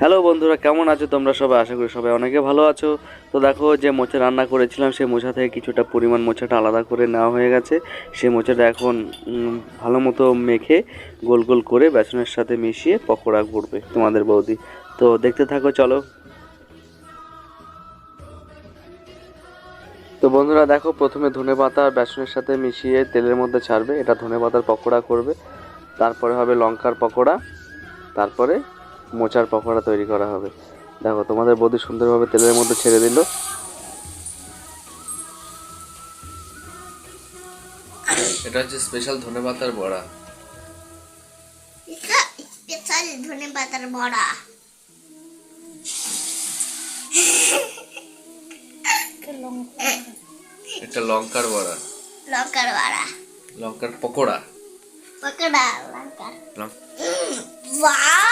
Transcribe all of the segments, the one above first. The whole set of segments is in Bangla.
হ্যালো বন্ধুরা, কেমন আছো তোমরা সবাই? আশা করি সবাই অনেকে ভালো আছো। তো দেখো, যে মোচা রান্না করেছিলাম, সেই মোচা থেকে কিছুটা পরিমাণ মোচাটা আলাদা করে নেওয়া হয়ে গেছে। সেই মোচাটা এখন ভালো মতো মেখে গোল গোল করে বেসনের সাথে মিশিয়ে পকোড়া করবে তোমাদের বৌদি। তো দেখতে থাকো, চলো। তো বন্ধুরা, দেখো, প্রথমে ধনে পাতা আর বেসনের সাথে মিশিয়ে তেলের মধ্যে ছাড়বে। এটা ধনে পাতার পকোড়া করবে। তারপরে হবে লঙ্কার পকোড়া। তারপরে মোচার পকোড়া তৈরি করা হবে। দেখো তোমাদের বৌদি সুন্দরভাবে তেলের মধ্যে ছেড়ে দিল। এটা হচ্ছে স্পেশাল ধনে পাতার বড়া। এটা স্পেশাল ধনে পাতার বড়া। এটা লঙ্কার বড়া। লঙ্কার বড়া। লঙ্কার পকোড়া। পকোড়া লঙ্কার। ওয়াও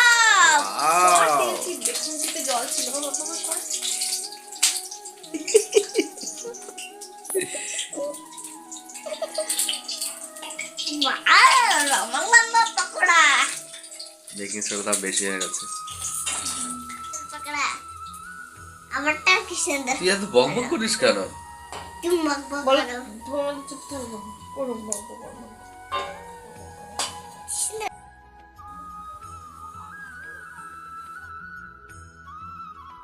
বেকিং সোডা বেশি হয়ে গেছে। আমারটা কি সুন্দর তুই এত বক বক করিস কেন? তুমি মগ মগ করো চুপ করো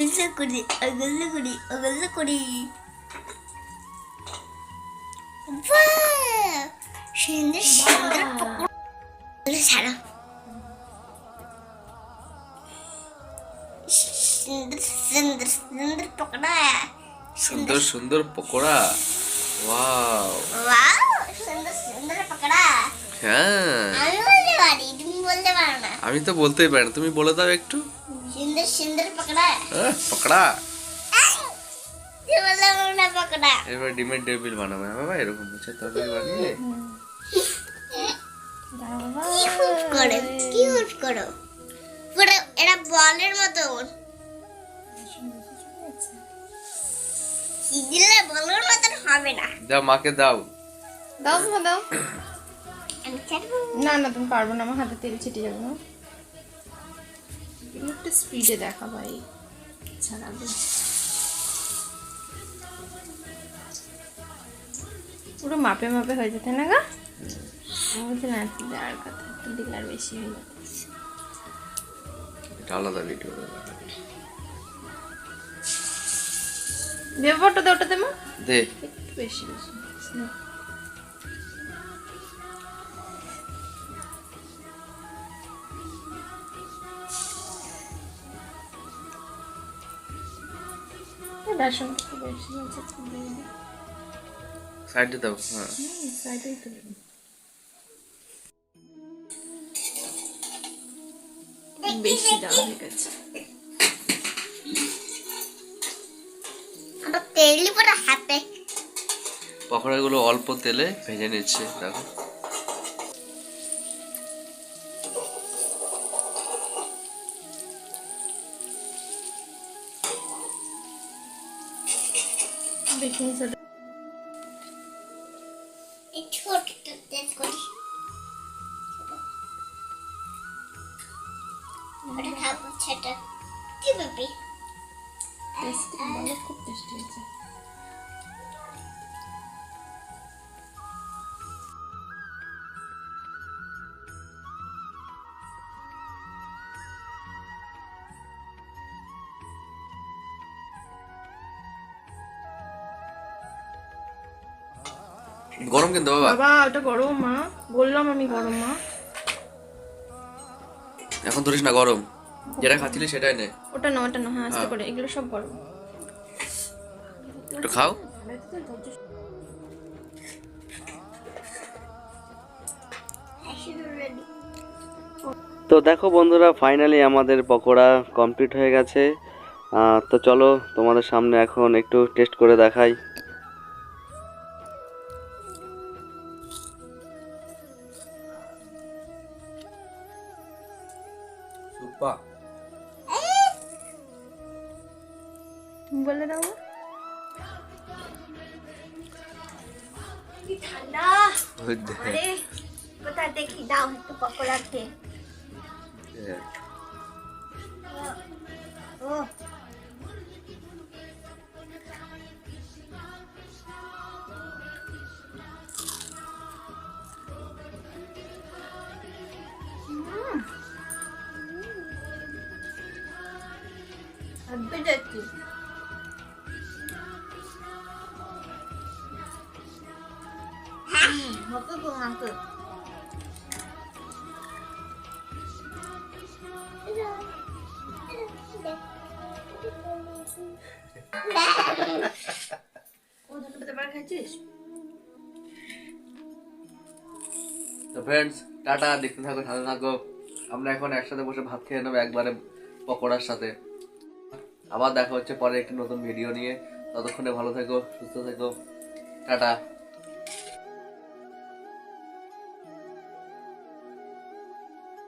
অগল্লা করি অগল্লা করি অগল্লা করি সুন্দর সুন্দর পকোড়া ছাড়ো সুন্দর সুন্দর সুন্দর পকোড়া সুন্দর সুন্দর পকোড়া ওয়াও ওয়াও সুন্দর সুন্দর পকোড়া হ্যাঁ আমি বলতে পারি তুমি বলতে পারো না আমি তো বলতেই পারি না তুমি বলে দাও একটু সুন্দর সুন্দর পকোড়া আহ, পকোড়া এবার ডিমের ডেবিল বানাবো হ্যাঁ বাবা এরকম হচ্ছে তরকারি বানিয়ে কিউট করো কিউট করো পুরো এটা বলের মতন কি দিলে বলের মতন হবে না যা মাকে দাও দাও মা দাও না না তুমি পারব না আমার হাতে তেল ছিটে যাবে না একটু স্পিডে দেখা ভাই। ছাড়াবে পুরো মাপে মাপে হয়ে যেতে না গা? আমার বলছি না দিলে আর কথা দিলে আর বেশি হয়ে যেত। এটা আলাদা ভিডিও দেবো। ওটাতে ওটাতে মা দে। একটু বেশি বেশি। বেসন একটু বেশি আছে একটু দিয়ে দিই। সাইডে দাও হ্যাঁ। সাইডেই তো বেশি দাম হয়ে গেছে। আমার তেলি হাতে। পকোড়াগুলো অল্প তেলে ভেজে নিচ্ছে দেখো। বেকিং সোডা এই ছোট তেজ করি ওটা খাব ছোট কি বাবি টেস্টি ভালো খুব টেস্টি হয়েছে গরম কিন্তু বাবা। বাবা ওটা গরম মা। বললাম আমি গরম মা। এখন ধরিস না গরম। যেটা খাচ্ছিলি সেটাই নে। ওটা না ওটা না হ্যাঁ আস্তে করে। এগুলো সব গরম। একটু খাও। তো দেখো বন্ধুরা ফাইনালি আমাদের পকোড়া কমপ্লিট হয়ে গেছে। তো চলো তোমাদের সামনে এখন একটু টেস্ট করে দেখাই। তুমি বলে দাও ঠান্ডা। আরে কোথায় দেখি? দাও একটু পকোড়া খেয়ে হাব্বে যাচ্ছি। হতে তো খাচ্ছিস? তো ফ্রেন্ডস টাটা, দেখতে থাকো, সাথে থাকো। আমরা এখন একসাথে বসে ভাত খেয়ে নেব, একবারে পকোড়ার সাথে। আবার দেখা হচ্ছে পরে একটি নতুন ভিডিও নিয়ে। ততক্ষণে ভালো থেকো সুস্থ থেকো। টাটা।